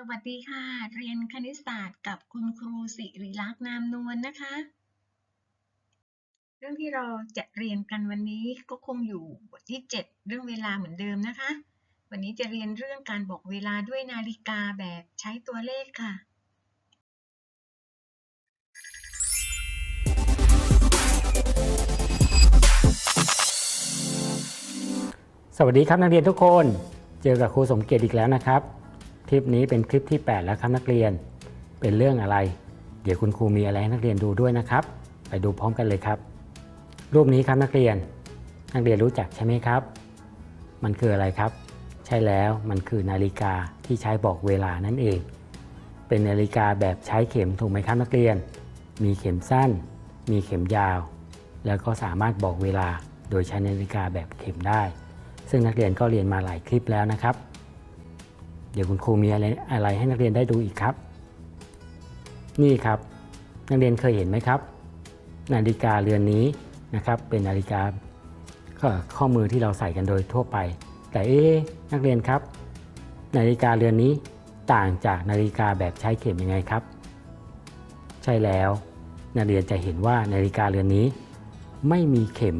สวัสดีค่ะ เรียนคณิตศาสตร์กับคุณครูสิริลักษณ์นามนวลนะคะ เรื่องที่เราจะเรียนกันวันนี้ก็คงอยู่บทที่ 7 เรื่องเวลาเหมือนเดิมนะคะ วันนี้จะเรียนเรื่องการบอกเวลาด้วยนาฬิกาแบบใช้ตัวเลขค่ะ สวัสดีครับนักเรียนทุกคน เจอกับครูสมเกียรติอีกแล้วนะครับ คลิปนี้เป็นคลิปที่ 8 แล้วครับนักเรียน เป็นเรื่องอะไร เดี๋ยวคุณครูมีอะไรให้นักเรียนดูด้วยนะครับ ไปดูพร้อมกันเลยครับ รูปนี้ครับนักเรียน นักเรียนรู้จักใช่ไหมครับ มันคืออะไรครับ ใช่แล้วมันคือนาฬิกาที่ใช้บอกเวลานั่นเอง เป็นนาฬิกาแบบใช้เข็มถูกไหมครับนักเรียน มีเข็มสั้น มีเข็มยาว แล้วก็สามารถบอกเวลาโดยใช้นาฬิกาแบบเข็มได้ ซึ่งนักเรียนก็เรียนมาหลายคลิปแล้วนะครับ เดี๋ยวคุณครูมีอะไรอะไรให้นักเรียนได้ดูอีกครับ นี่ครับนักเรียนเคยเห็นไหมครับ นาฬิกาเรือนนี้นะครับ เป็นนาฬิกาข้อมือที่เราใส่กันโดยทั่วไป แต่เอ๊นักเรียนครับ นาฬิกาเรือนนี้ต่างจากนาฬิกาแบบใช้เข็มยังไงครับ ใช่แล้วนักเรียนจะเห็นว่านาฬิกาเรือนนี้ ไม่มีเข็ม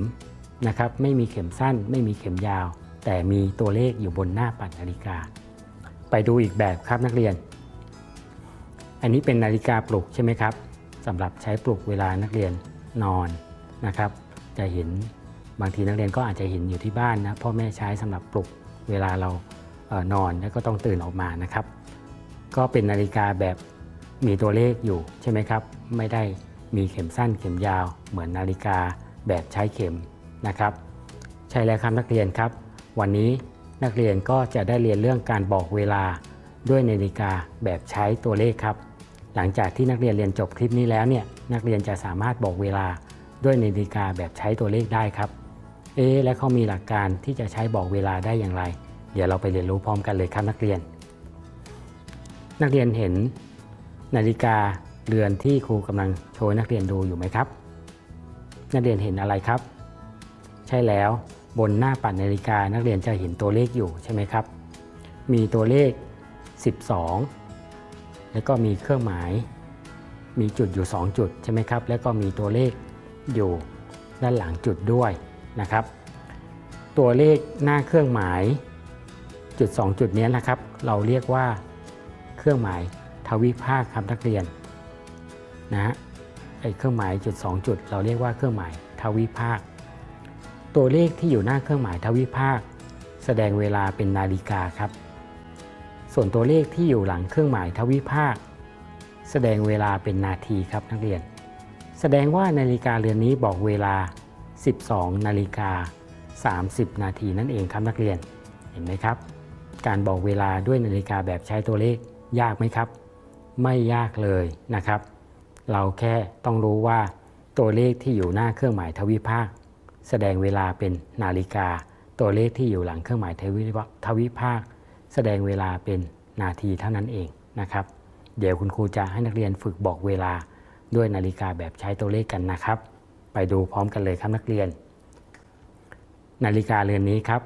นะครับ ไม่มีเข็มสั้น ไม่มีเข็มยาว แต่มีตัวเลขอยู่บนหน้าปัดนาฬิกา ไปดูอีกแบบครับนักเรียน อันนี้เป็นนาฬิกาปลุกใช่ไหมครับสำหรับใช้ปลุกเวลานักเรียนนอนนะครับ จะเห็นบางทีนักเรียนก็อาจจะเห็นอยู่ที่บ้านนะพ่อแม่ใช้สำหรับปลุกเวลาเราเออนอนแล้วก็ต้องตื่นออกมานะครับ ก็เป็นนาฬิกาแบบมีตัวเลขอยู่ใช่ไหมครับ ไม่ได้มีเข็มสั้นเข็มยาวเหมือนนาฬิกาแบบใช้เข็มนะครับ ใช่แล้วครับนักเรียนครับ วันนี้ นักเรียนก็จะได้เรียนเรื่องการบอกเวลาด้วยนาฬิกาแบบใช้ตัวเลขครับ หลังจากที่นักเรียนเรียนจบคลิปนี้แล้วเนี่ยนักเรียนจะสามารถบอกเวลาด้วยนาฬิกาแบบใช้ตัวเลขได้ครับ เอ๊และเขามีหลักการที่จะใช้บอกเวลาได้อย่างไร เดี๋ยวเราไปเรียนรู้พร้อมกันเลยครับนักเรียน นักเรียนเห็นนาฬิกาเรือนที่ครูกำลังโชว์นักเรียนดูอยู่ไหมครับ นักเรียนเห็นอะไรครับ ใช่แล้ว บนหน้าปัดนาฬิกานักเรียนจะเห็นตัวเลขอยู่ใช่ไหมครับ มีตัวเลข 12 แล้วก็มีเครื่องหมาย มีจุดอยู่ 2 จุดใช่ไหมครับ แล้วก็มีตัวเลขอยู่ด้านหลังจุดด้วยนะครับ ตัวเลขหน้าเครื่องหมายจุด 2 จุดนี้นะครับ เราเรียกว่าเครื่องหมายทวิภาคครับนักเรียนนะฮะไอ้เครื่องหมายจุด 2 จุด เราเรียกว่าเครื่องหมายทวิภาค ตัวเลขที่อยู่หน้าเครื่องหมายทวิภาค แสดงเวลาเป็นนาฬิกาครับ ส่วนตัวเลขที่อยู่หลังเครื่องหมายทวิภาค แสดงเวลาเป็นนาทีครับนักเรียน แสดงว่านาฬิกาเรือนนี้บอกเวลา 12 นาฬิกา 30 นาทีนั่นเองครับนักเรียน เห็นไหมครับ การบอกเวลาด้วยนาฬิกาแบบใช้ตัวเลขยากไหมครับ ไม่ยากเลยนะครับ เราแค่ต้องรู้ว่าตัวเลขที่อยู่หน้าเครื่องหมายทวิภาค แสดงเวลาเป็นนาฬิกา ตัวเลขที่อยู่หลังเครื่องหมายทวิทวิภาค แสดงเวลาเป็นนาทีเท่านั้นเองนะครับ เดี๋ยวคุณครูจะให้นักเรียนฝึกบอกเวลาด้วยนาฬิกาแบบใช้ตัวเลขกันนะครับ ไปดูพร้อมกันเลยครับนักเรียน นาฬิกาเรือนนี้ครับ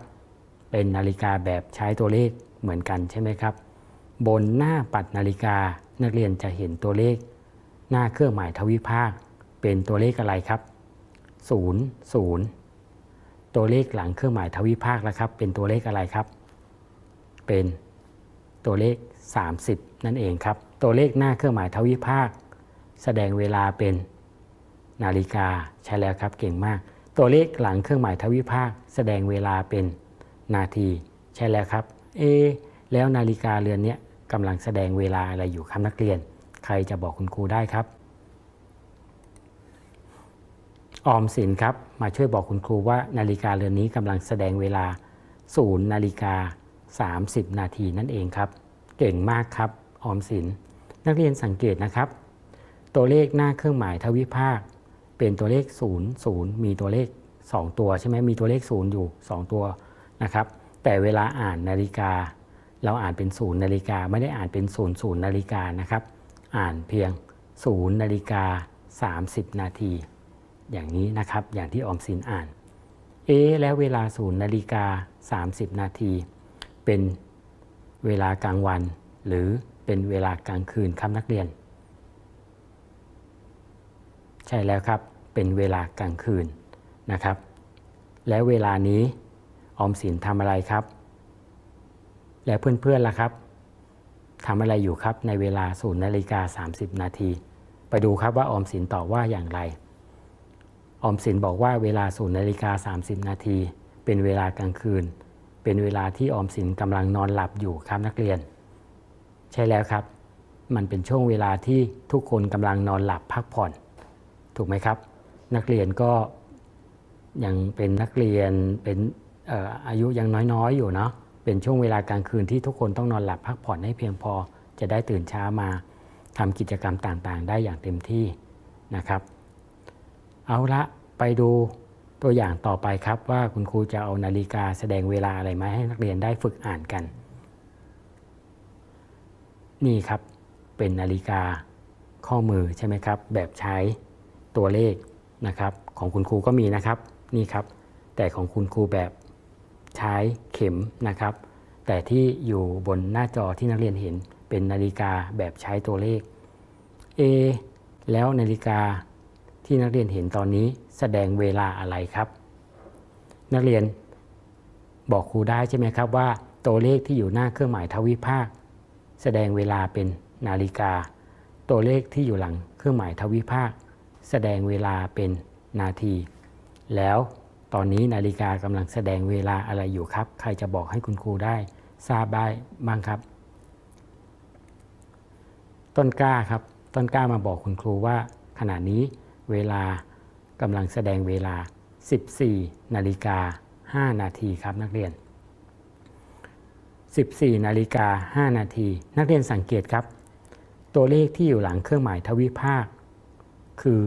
เป็นนาฬิกาแบบใช้ตัวเลขเหมือนกันใช่ไหมครับ บนหน้าปัดนาฬิกานักเรียนจะเห็นตัวเลข หน้าเครื่องหมายทวิภาค เป็นตัวเลขอะไรครับ 0 0 ตัวเลขหลังเครื่องหมายทวิภาคแล้วครับ เป็นตัวเลขอะไรครับ เป็นตัวเลข 30 นั่นเองครับ ตัวเลขหน้าเครื่องหมายทวิภาค แสดงเวลาเป็นนาฬิกาใช่แล้วครับเก่งมาก ตัวเลขหลังเครื่องหมายทวิภาค แสดงเวลาเป็นนาที ใช่แล้วครับ เอ แล้วนาฬิกาเรือนนี้กำลังแสดงเวลาอะไรอยู่ครับนักเรียน ใครจะบอกคุณครูได้ครับ ออมสินครับ มาช่วยบอกคุณครูว่านาฬิกาเรือนนี้กำลังแสดงเวลา 0 นาฬิกา 30 นาทีนั่นเองครับ เก่งมากครับออมสิน นักเรียนสังเกตนะครับ ตัวเลขหน้าเครื่องหมายทวิภาค เป็นตัวเลข 0 0 มีตัวเลข 2 ตัวใช่ไหมมีตัวเลข 0 อยู่ 2 ตัวนะครับ แต่เวลาอ่านนาฬิกา เราอ่านเป็น 0 นาฬิกาไม่ได้อ่านเป็น 0 0 นาฬิกานะครับ อ่านเพียง 0 นาฬิกา 30 นาที อย่างนี้นะครับ อย่างที่ออมสินอ่าน เอ๊แล้วเวลา0นย์นาฬิกา 30 นาทีเป็นเวลากลางวัน หรือเป็นเวลากลางคืนครับนักเรียน ใช่แล้วครับเป็นเวลากลางคืนนะครับ แล้วเวลานี้ออมสินทำอะไรครับ แล้วเพื่อนๆล่ะครับทำอะไรอยู่ครับในเวลา0นาฬิกา 30 นาที ไปดูครับว่าออมสินตอบว่าอย่างไร ออมสินบอกว่าเวลา0นาฬิกา 30 นาที เป็นเวลากลางคืน เป็นเวลาที่ออมสินกำลังนอนหลับอยู่ครับนักเรียน ใช่แล้วครับ มันเป็นช่วงเวลาที่ทุกคนกำลังนอนหลับพักผ่อน ถูกไหมครับ นักเรียนก็ยังเป็นนักเรียนเป็นอ่ออายุยังน้อยๆ อยู่เนาะเป็นช่วงเวลากลางคืนที่ทุกคนต้องนอนหลับพักผ่อนให้เพียงพอ จะได้ตื่นเช้ามาทำกิจกรรมต่างๆ ได้อย่างเต็มที่นะครับ เอาละไปดูตัวอย่างต่อไปครับ ว่าคุณครูจะเอานาฬิกาแสดงเวลาอะไรมาให้นักเรียนได้ฝึกอ่านกัน นี่ครับเป็นนาฬิกาข้อมือใช่ไหมครับ แบบใช้ตัวเลขนะครับ ของคุณครูก็มีนะครับนี่ครับ แต่ของคุณครูแบบใช้เข็มนะครับ แต่ที่อยู่บนหน้าจอที่นักเรียนเห็นเป็นนาฬิกาแบบใช้ตัวเลข A แล้วนาฬิกา ที่นักเรียนเห็นตอนนี้แสดงเวลาอะไรครับ นักเรียนบอกครูได้ใช่ไหมครับว่า ตัวเลขที่อยู่หน้าเครื่องหมายทวิภาค แสดงเวลาเป็นนาฬิกา ตัวเลขที่อยู่หลังเครื่องหมายทวิภาค แสดงเวลาเป็นนาที แล้วตอนนี้นาฬิกากำลังแสดงเวลาอะไรอยู่ครับ ใครจะบอกให้คุณครูได้ ทราบได้บ้างครับ ต้นกล้าครับ ต้นกล้ามาบอกคุณครูว่าขณะนี้ เวลากำลังแสดงเวลา 14 นาฬิกา 5 นาทีครับนักเรียน 14 นาฬิกา 5 นาที นักเรียนสังเกตครับ ตัวเลขที่อยู่หลังเครื่องหมายทวิภาค คือ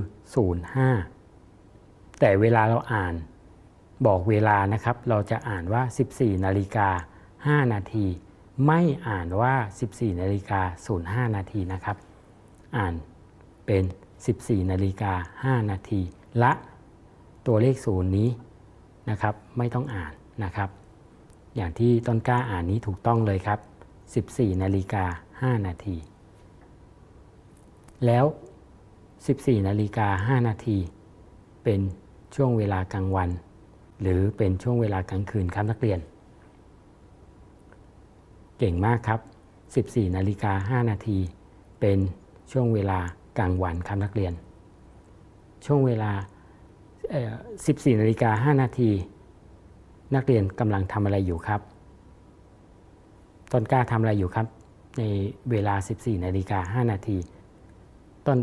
05 แต่เวลาเราอ่านบอกเวลานะครับ เราจะอ่านว่า 14 นาฬิกา 5 นาที ไม่อ่านว่า 14 นาฬิกา 05 นาทีนะครับ อ่านเป็น 14นาฬิกา5นาทีละตัวเลขศูนย์นี้นะครับไม่ต้องอ่านนะครับ อย่างที่ต้นกล้าอ่านนี้ถูกต้องเลยครับ 14นาฬิกา5นาทีแล้ว 14นาฬิกา5นาทีเป็นช่วงเวลากลางวัน หรือเป็นช่วงเวลากลางคืนครับนักเรียน เก่งมากครับ 14นาฬิกา5นาทีเป็นช่วงเวลา กลางวันครับนักเรียน ช่วงเวลา 14นาฬิกา5นาทีนักเรียนกำลังทำอะไรอยู่ครับ ต้นกล้าทำอะไรอยู่ครับ ในเวลา 14นาฬิกา5นาทีต้น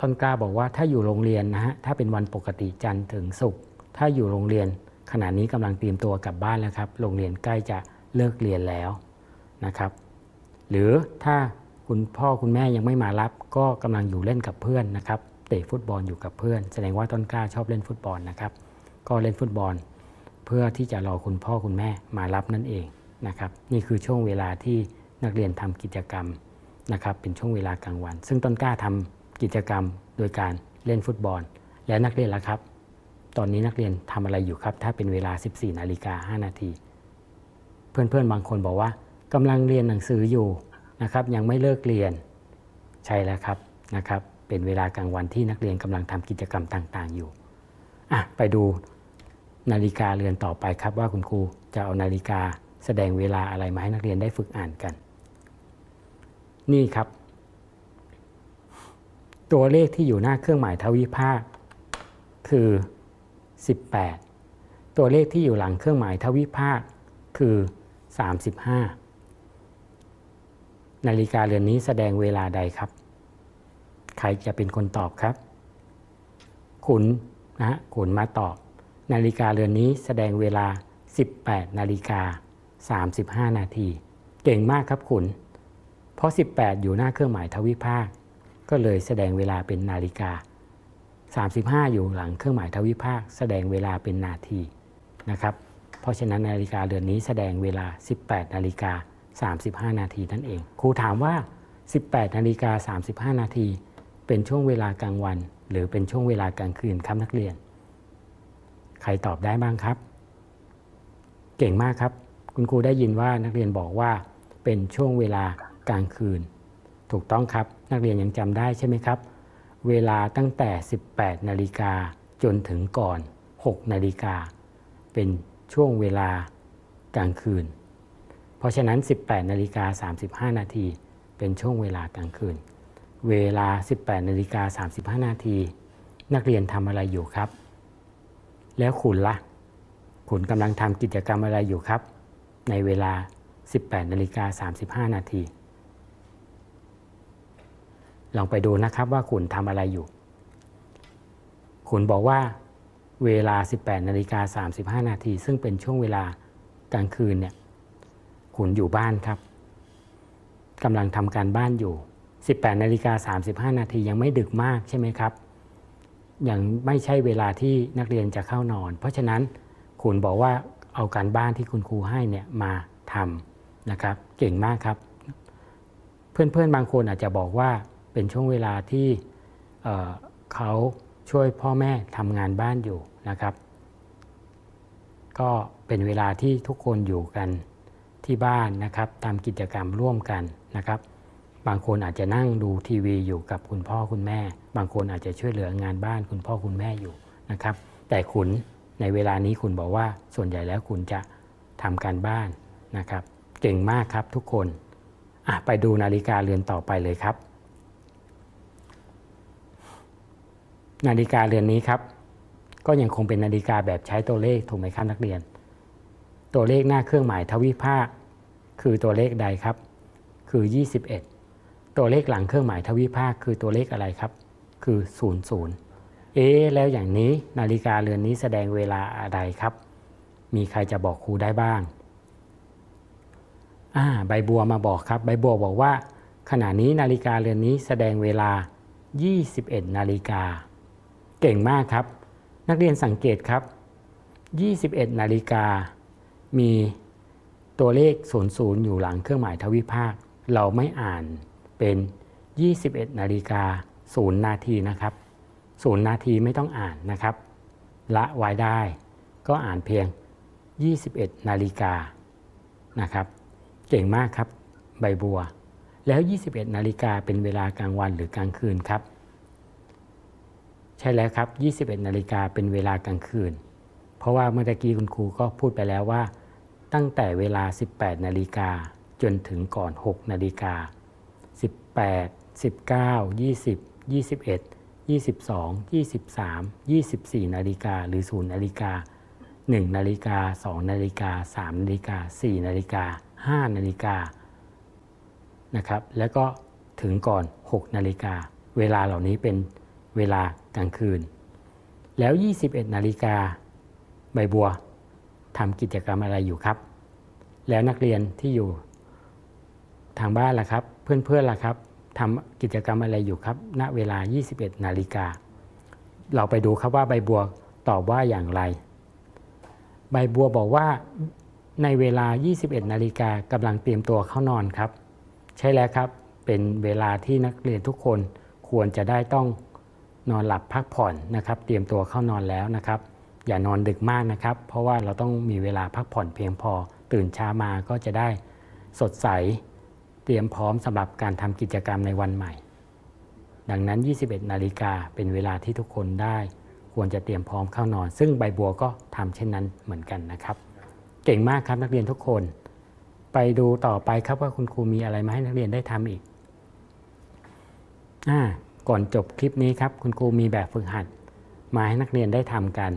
ต้นกล้าบอกว่าถ้าอยู่โรงเรียนนะฮะถ้าเป็นวันปกติจันทร์ถึงศุกร์ถ้าอยู่โรงเรียนขณะนี้กำลังเตรียมตัวกลับบ้านแล้วครับ โรงเรียนใกล้จะเลิกเรียนแล้วนะครับ หรือถ้า คุณพ่อคุณแม่ยังไม่มารับ ก็กำลังอยู่เล่นกับเพื่อนนะครับเตะฟุตบอลอยู่กับเพื่อน แสดงว่าต้นกล้าชอบเล่นฟุตบอลนะครับ ก็เล่นฟุตบอล เพื่อที่จะรอคุณพ่อคุณแม่มารับนั่นเองนะครับ นี่คือช่วงเวลาที่นักเรียนทำกิจกรรมนะครับ เป็นช่วงเวลากลางวัน ซึ่งต้นกล้าทำกิจกรรมโดยการเล่นฟุตบอล และนักเรียนล่ะครับ ตอนนี้นักเรียนทำอะไรอยู่ครับ ถ้าเป็นเวลา 14นาฬิกา5นาทีเพื่อนๆบางคนบอกว่ากำลังเรียนหนังสืออยู่ นะครับยังไม่เลิกเรียนใช่แล้วครับนะครับเป็นเวลากลางวันที่นักเรียนกำลังทำกิจกรรมต่างๆ อยู่อะไปดูนาฬิกาเรือนต่อไปครับว่าคุณครูจะเอานาฬิกาแสดงเวลาอะไรมาให้นักเรียนได้ฝึกอ่านกัน นี่ครับ ตัวเลขที่อยู่หน้าเครื่องหมายทวิภาคคือ 18 ตัวเลขที่อยู่หลังเครื่องหมายทวิภาคคือ 35 นาฬิกาเรือนนี้แสดงเวลาใดครับ ใครจะเป็นคนตอบครับ ขุนนะฮะขุนมาตอบ นาฬิกาเรือนนี้แสดงเวลา 18 นาฬิกา 35 นาที เก่งมากครับขุน เพราะ 18 อยู่หน้าเครื่องหมายทวิภาค ก็เลยแสดงเวลาเป็นนาฬิกา 35 อยู่หลังเครื่องหมายทวิภาค แสดงเวลาเป็นนาทีนะครับ เพราะฉะนั้นนาฬิกาเรือนนี้แสดงเวลา 18 นาฬิกา 35 นาทีนั่นเอง ครูถามว่า 18นาฬิกา35 นาที เป็นช่วงเวลากลางวัน หรือเป็นช่วงเวลากลางคืนครับนักเรียน ใครตอบได้บ้างครับ เก่งมากครับ คุณครูได้ยินว่านักเรียนบอกว่าเป็นช่วงเวลากลางคืน ถูกต้องครับ นักเรียนยังจำได้ใช่ไหมครับ เวลาตั้งแต่ 18นาฬิกาจนถึงก่อน 6 นาฬิกา เป็นช่วงเวลากลางคืน เพราะฉะนั้น 18นาฬิกา35 นาทีเป็นช่วงเวลากลางคืน เวลา 18นาฬิกา35 นาที นักเรียนทำอะไรอยู่ครับ แล้วคุณละ่ะ คุณกำลังทำกิจกรรมอะไรอยู่ครับ ในเวลา 18นาฬิกา35 นาทีลองไปดูนะครับว่าคุณทำอะไรอยู่ คุณบอกว่าเวลา 18นาฬิกา35 นาที ซึ่งเป็นช่วงเวลากลางคืนเนี่ย คุณอยู่บ้านครับกำลังทำการบ้านอยู่ 18นาฬิกา35 นาทียังไม่ดึกมากใช่ไหมครับยังไม่ใช่เวลาที่นักเรียนจะเข้านอน เพราะฉะนั้นคุณบอกว่าเอาการบ้านที่คุณครูให้เนี่ยมาทำนะครับ เก่งมากครับ เพื่อนๆบางคนอาจจะบอกว่าเป็นช่วงเวลาที่เเขาช่วยพ่อแม่ทำงานบ้านอยู่นะครับ ก็เป็นเวลาที่ทุกคนอยู่กัน ที่บ้านนะครับทำกิจกรรมร่วมกันนะครับ บางคนอาจจะนั่งดูทีวีอยู่กับคุณพ่อคุณแม่ บางคนอาจจะช่วยเหลืองานบ้านคุณพ่อคุณแม่อยู่นะครับ แต่คุณในเวลานี้คุณบอกว่าส่วนใหญ่แล้วคุณจะทำการบ้านนะครับเก่งมากครับทุกคนไปดูนาฬิกาเรือนต่อไปเลยครับ นาฬิกาเรือนนี้ครับ ก็ยังคงเป็นนาฬิกาแบบใช้ตัวเลขถูกไหมครับนักเรียน ตัวเลขหน้าเครื่องหมายทวิภาค คือตัวเลขใดครับ คือ 21 ตัวเลขหลังเครื่องหมายทวิภาค คือตัวเลขอะไรครับ คือ 00 เอ๊แล้วอย่างนี้นาฬิกาเรือนนี้แสดงเวลาอะไรครับ มีใครจะบอกครูได้บ้างอ่าใบบัวมาบอกครับ ใบบัวบอกว่า ขณะนี้นาฬิกาเรือนนี้แสดงเวลา 21 นาฬิกา เก่งมากครับ นักเรียนสังเกตครับ 21 นาฬิกา มีตัวเลข 00 อยู่หลังเครื่องหมายทวิภาค เราไม่อ่านเป็น 21นาฬิกา0นาทีนะครับ0นาทีไม่ต้องอ่านนะครับ ละไว้ได้ ก็อ่านเพียง 21นาฬิกานะครับ เก่งมากครับ ใบบัว แล้ว 21นาฬิกาเป็นเวลากลางวันหรือกลางคืนครับ ใช่แล้วครับ 21นาฬิกาเป็นเวลากลางคืน เพราะว่าเมื่อกี้คุณครูก็พูดไปแล้วว่า ตั้งแต่เวลา 18 นาฬิกาจนถึงก่อน 6 นาฬิกา 18 19 20 21 22 23 24 นาฬิกาหรือ 0 นาฬิกา 1 นาฬิกา 2 นาฬิกา 3 นาฬิกา 4 นาฬิกา 5 นาฬิกานะครับ แล้วก็ถึงก่อน 6 นาฬิกา เวลาเหล่านี้เป็นเวลากลางคืน แล้ว 21 นาฬิกาใบบัว ทำกิจกรรมอะไรอยู่ครับ แล้วนักเรียนที่อยู่ทางบ้านล่ะครับ เพื่อนๆล่ะครับทำกิจกรรมอะไรอยู่ครับ ณเวลา 21 นาฬิกา เราไปดูครับว่าใบบัวตอบว่าอย่างไร ใบบัวบอกว่าในเวลา 21 นาฬิกากำลังเตรียมตัวเข้านอนครับ ใช่แล้วครับ เป็นเวลาที่นักเรียนทุกคนควรจะได้ต้องนอนหลับพักผ่อนนะครับ เตรียมตัวเข้านอนแล้วนะครับ อย่านอนดึกมากนะครับ เพราะว่าเราต้องมีเวลาพักผ่อนเพียงพอ ตื่นเช้ามาก็จะได้สดใส เตรียมพร้อมสำหรับการทำกิจกรรมในวันใหม่ ดังนั้น 21 นาฬิกาเป็นเวลาที่ทุกคนได้ ควรจะเตรียมพร้อมเข้านอน ซึ่งใบบัวก็ทำเช่นนั้นเหมือนกันนะครับ เก่งมากครับนักเรียนทุกคน ไปดูต่อไปครับว่าคุณครูมีอะไรมาให้นักเรียนได้ทำอีกอ่าก่อนจบคลิปนี้ครับ คุณครูมีแบบฝึกหัด มาให้นักเรียนได้ทำกัน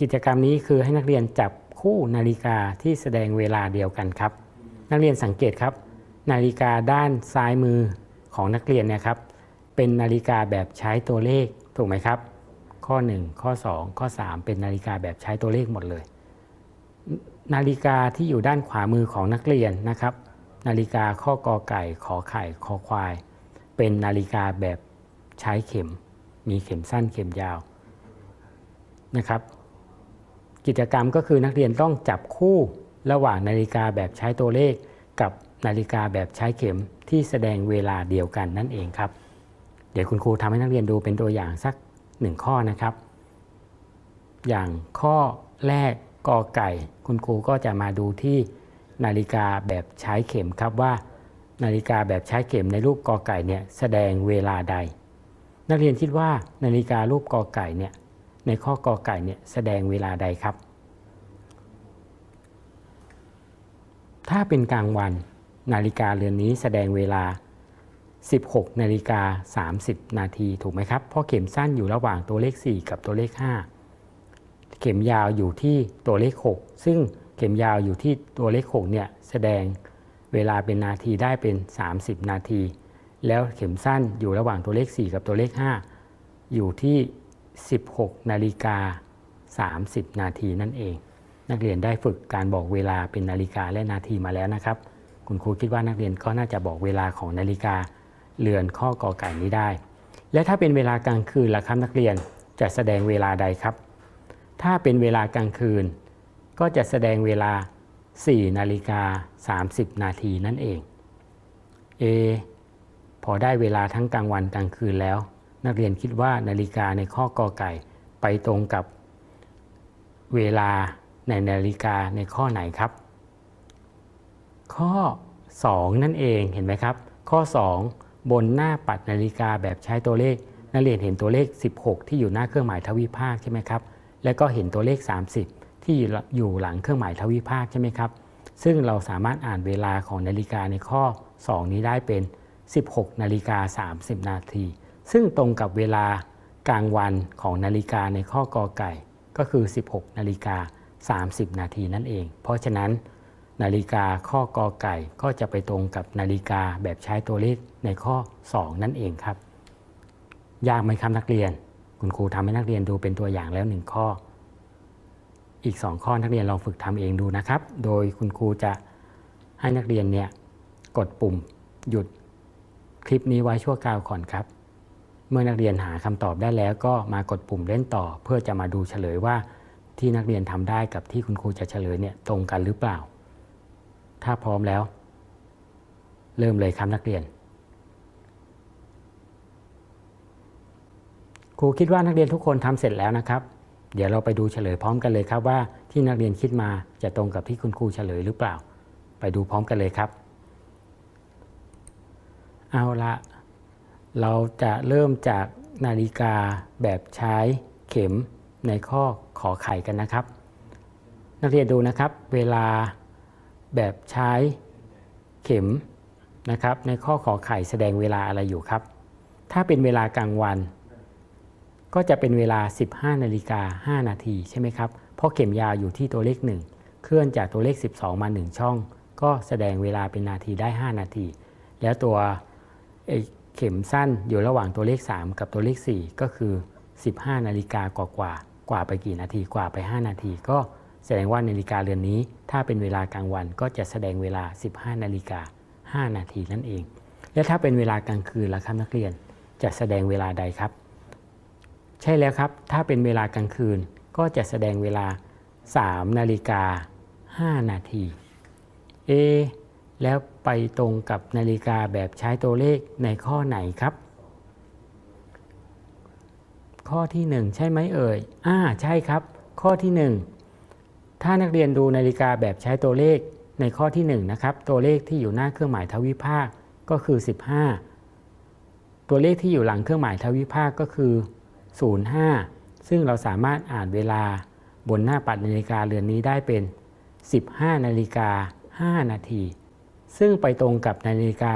กิจกรรมนี้คือให้นักเรียนจับคู่นาฬิกาที่แสดงเวลาเดียวกันครับ นักเรียนสังเกตครับ นาฬิกาด้านซ้ายมือของนักเรียนเนะครับ เป็นนาฬิกาแบบใช้ตัวเลขถูกไหมครับ ข้อ 1 ข้อ 2 ข้อ 3 เป็นนาฬิกาแบบใช้ตัวเลขหมดเลย นาฬิกาที่อยู่ด้านขวามือของนักเรียนนะครับ นาฬิกาข้อกอไก่ขอไข่คอควาย เป็นนาฬิกาแบบใช้เข็ม มีเข็มสั้นเข็มยาวนะครับ กิจกรรมก็คือนักเรียนต้องจับคู่ระหว่างนาฬิกาแบบใช้ตัวเลข กับนาฬิกาแบบใช้เข็มที่แสดงเวลาเดียวกันนั่นเองครับ เดี๋ยวคุณครูทำให้นักเรียนดูเป็นตัวอย่างสักหนึ่งข้อนะครับ อย่างข้อแรกกอไก่ คุณครูก็จะมาดูที่นาฬิกาแบบใช้เข็มครับว่า นาฬิกาแบบใช้เข็มในรูปกอไก่เนี่ยแสดงเวลาใด นักเรียนคิดว่านาฬิการูปกอไก่เนี่ย ในข้อกอไก่เนี่ยแสดงเวลาใดครับ ถ้าเป็นกลางวันนาฬิกาเรือนนี้แสดงเวลา 16นาฬิกา30 นาทีถูกไหมครับ เพราะเข็มสั้นอยู่ระหว่างตัวเลข 4 กับตัวเลข 5 เข็มยาวอยู่ที่ตัวเลข 6 ซึ่งเข็มยาวอยู่ที่ตัวเลข 6 เนี่ยแสดงเวลาเป็นนาทีได้เป็น 30 นาที แล้วเข็มสั้นอยู่ระหว่างตัวเลข 4 กับตัวเลข 5 อยู่ที่ 16นาฬิกา30 นาทีนั่นเอง นักเรียนได้ฝึกการบอกเวลาเป็นนาฬิกาและนาทีมาแล้วนะครับ คุณครูคิดว่านักเรียนก็น่าจะบอกเวลาของนาฬิกาเรือนข้อกอไก่นี้ได้ และถ้าเป็นเวลากลางคืนล่ะครับนักเรียนจะแสดงเวลาใดครับ ถ้าเป็นเวลากลางคืน ก็จะแสดงเวลา 4 นาฬิกา 30 นาทีนั่นเองเอพอได้เวลาทั้งกลางวันกลางคืนแล้ว นักเรียนคิดว่านาฬิกาในข้อกอไก่ไปตรงกับเวลาในนาฬิกาในข้อไหนครับ ข้อ 2 นั่นเองเห็นไหมครับ ข้อ 2 บนหน้าปัดนาฬิกาแบบใช้ตัวเลข นักเรียนเห็นตัวเลข 16 ที่อยู่หน้าเครื่องหมายทวิภาคใช่ไหมครับ แล้วก็เห็นตัวเลข 30 ที่อยู่หลังเครื่องหมายทวิภาคใช่ไหมครับ ซึ่งเราสามารถอ่านเวลาของนาฬิกาในข้อ 2 นี้ได้เป็น 16 นาฬิกา 30 นาที ซึ่งตรงกับเวลากลางวันของนาฬิกาในข้อกอไก่ก็คือ 16 นาฬิกา 30 นาทีนั่นเอง เพราะฉะนั้น นาฬิกาข้อกอไก่ก็จะไปตรงกับนาฬิกาแบบใช้ตัวเลขในข้อ 2 นั่นเองครับ ยากไหมครับนักเรียน คุณครูทำให้นักเรียนดูเป็นตัวอย่างแล้ว 1 ข้อ อีก 2 ข้อนักเรียนลองฝึกทำเองดูนะครับ โดยคุณครูจะให้นักเรียนเนี่ยกดปุ่มหยุดคลิปนี้ไว้ชั่วคราวก่อนครับ เมื่อนักเรียนหาคำตอบได้แล้วก็มากดปุ่มเล่นต่อ เพื่อจะมาดูเฉลยว่าที่นักเรียนทำได้กับที่คุณครูจะเฉลยเนี่ยตรงกันหรือเปล่า ถ้าพร้อมแล้ว เริ่มเลยครับนักเรียน ครูคิดว่านักเรียนทุกคนทำเสร็จแล้วนะครับ เดี๋ยวเราไปดูเฉลยพร้อมกันเลยครับว่าที่นักเรียนคิดมาจะตรงกับที่คุณครูเฉลยหรือเปล่า ไปดูพร้อมกันเลยครับ เอาละ เราจะเริ่มจากนาฬิกาแบบใช้เข็มในข้อขอไข่กันนะครับ นักเรียนดูนะครับ เวลาแบบใช้เข็มนะครับ ในข้อขอไข่แสดงเวลาอะไรอยู่ครับ ถ้าเป็นเวลากลางวัน ก็จะเป็นเวลา 15นาฬิกา5นาทีใช่ไหมครับ เพราะเข็มยาวอยู่ที่ตัวเลข 1 เคลื่อนจากตัวเลข 12 มา 1 ช่อง ก็แสดงเวลาเป็นนาทีได้ 5 นาที แล้วตัวไอ้ เข็มสั้นอยู่ระหว่างตัวเลข 3 กับตัวเลข 4 ก็คือ 15 นาฬิกากว่ากว่ากว่าไปกี่นาทีกว่าไป 5 นาที ก็แสดงว่านาฬิกาเรือนนี้ ถ้าเป็นเวลากลางวันก็จะแสดงเวลา 15 นาฬิกา 5 นาทีนั่นเอง และถ้าเป็นเวลากลางคืนล่ะครับนักเรียนจะแสดงเวลาใดครับ ใช่แล้วครับ ถ้าเป็นเวลากลางคืนก็จะแสดงเวลา 3 นาฬิกา 5 นาทีเอ แล้วไปตรงกับนาฬิกาแบบใช้ตัวเลขในข้อไหนครับ ข้อที่ 1 ใช่ไหมเอ่ยอ่าใช่ครับ ข้อที่ 1 ถ้านักเรียนดูนาฬิกาแบบใช้ตัวเลขในข้อที่1นะครับตัวเลขที่อยู่หน้าเครื่องหมายทวิภาคก็คือ 15 ตัวเลขที่อยู่หลังเครื่องหมายทวิภาคก็คือ 05 ซึ่งเราสามารถอ่านเวลาบนหน้าปัดนาฬิกาเรือนนี้ได้เป็น 15 นาฬิกา 5 นาที ซึ่งไปตรงกับนาฬิกา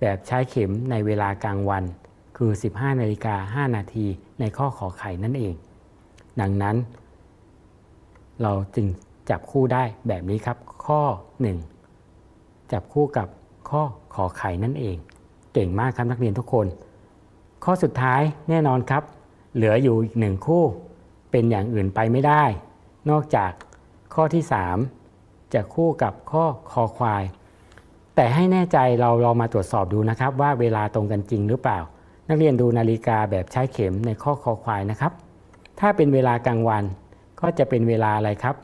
แบบใช้เข็มในเวลากลางวัน คือ 15นาฬิกา5นาทีในข้อขอไข่นั่นเอง ดังนั้น เราจึงจับคู่ได้แบบนี้ครับ ข้อ 1 จับคู่กับข้อขอไข่นั่นเอง เก่งมากครับนักเรียนทุกคน ข้อสุดท้ายแน่นอนครับ เหลืออยู่อีกหนึ่งคู่ เป็นอย่างอื่นไปไม่ได้ นอกจากข้อที่ 3 จะคู่กับข้อคอควาย แต่ให้แน่ใจเราเรามาตรวจสอบดูนะครับ ว่าเวลาตรงกันจริงหรือเปล่า นักเรียนดูนาฬิกาแบบใช้เข็มในข้อคอควายนะครับ ถ้าเป็นเวลากลางวันก็จะเป็นเวลาอะไรครับ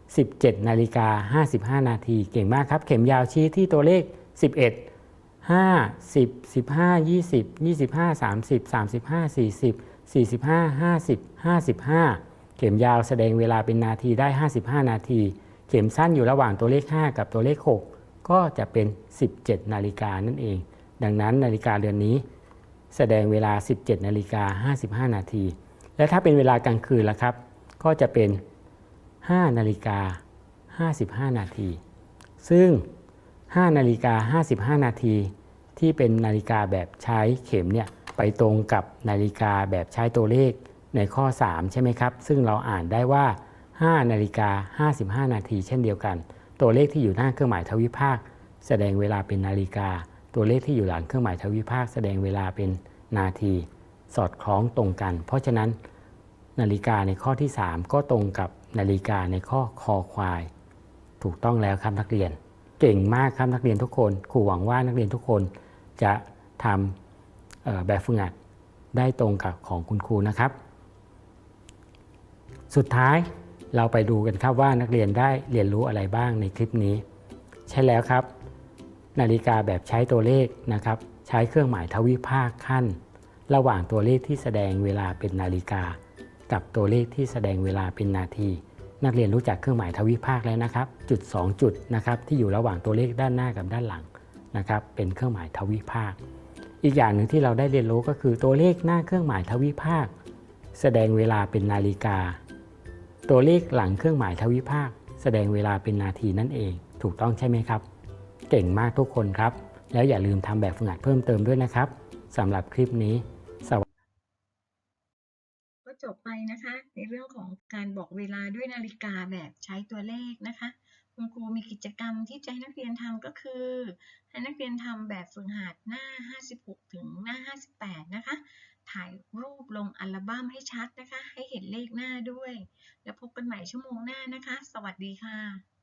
17นาฬิกา55 นาทีเก่งมากครับ เข็มยาวชี้ที่ตัวเลข 11 5 10 15 20 25 30 35 40 45 50 55 เข็มยาวแสดงเวลาเป็นนาทีได้ 55 นาที เข็มสั้นอยู่ระหว่างตัวเลข 5 กับตัวเลข 6 ก็จะเป็น 17 นาฬิกานั่นเอง ดังนั้นนาฬิกาเรือนนี้ แสดงเวลา 17 นาฬิกา 55 นาที และถ้าเป็นเวลากลางคืนล่ะครับ ก็จะเป็น 5 นาฬิกา 55 นาที ซึ่ง 5 นาฬิกา 55 นาที ที่เป็นนาฬิกาแบบใช้เข็มเนี่ยไปตรงกับนาฬิกาแบบใช้ตัวเลขในข้อ 3 ใช่ไหมครับ ซึ่งเราอ่านได้ว่า 5 นาฬิกา 55 นาที เช่นเดียวกัน ตัวเลขที่อยู่หน้าเครื่องหมายทวิภาค แสดงเวลาเป็นนาฬิกา ตัวเลขที่อยู่หลังเครื่องหมายทวิภาค แสดงเวลาเป็นนาที สอดคล้องตรงกัน เพราะฉะนั้น นาฬิกาในข้อที่ 3 ก็ตรงกับนาฬิกาในข้อคอควาย ถูกต้องแล้วครับนักเรียน เก่งมากครับนักเรียนทุกคนครูหวังว่านักเรียนทุกคนจะทำแบบฝึกหัดได้ตรงกับของคุณครูนะครับ สุดท้าย เราไปดูกันครับว่านักเรียนได้เรียนรู้อะไรบ้างในคลิปนี้ ใช่แล้วครับ นาฬิกาแบบใช้ตัวเลขนะครับ ใช้เครื่องหมายทวิภาคขั้น ระหว่างตัวเลขที่แสดงเวลาเป็นนาฬิกา กับตัวเลขที่แสดงเวลาเป็นนาที นักเรียนรู้จักเครื่องหมายทวิภาคแล้วนะครับ จุด 2 จุดนะครับที่อยู่ระหว่างตัวเลขด้านหน้ากับด้านหลังนะครับ เป็นเครื่องหมายทวิภาค อีกอย่างหนึ่งที่เราได้เรียนรู้ก็คือตัวเลขหน้าเครื่องหมายทวิภาค แสดงเวลาเป็นนาฬิกา ตัวเลขหลังเครื่องหมายทวิภาค แสดงเวลาเป็นนาทีนั่นเอง ถูกต้องใช่ไหมครับ เก่งมากทุกคนครับ แล้วอย่าลืมทำแบบฝึกหัดเพิ่มเติมด้วยนะครับสำหรับคลิปนี้สวัสดีก็จบไปนะคะ ในเรื่องของการบอกเวลาด้วยนาฬิกาแบบใช้ตัวเลขนะคะ คุณครูมีกิจกรรมที่จะให้นักเรียนทำก็คือ ให้นักเรียนทำแบบฝึกหัดหน้า 56 ถึงหน้า 58 นะคะ ถ่ายรูปลงอัลบั้มให้ชัดนะคะ ให้เห็นเลขหน้าด้วย แล้วพบกันใหม่ชั่วโมงหน้านะคะ สวัสดีค่ะ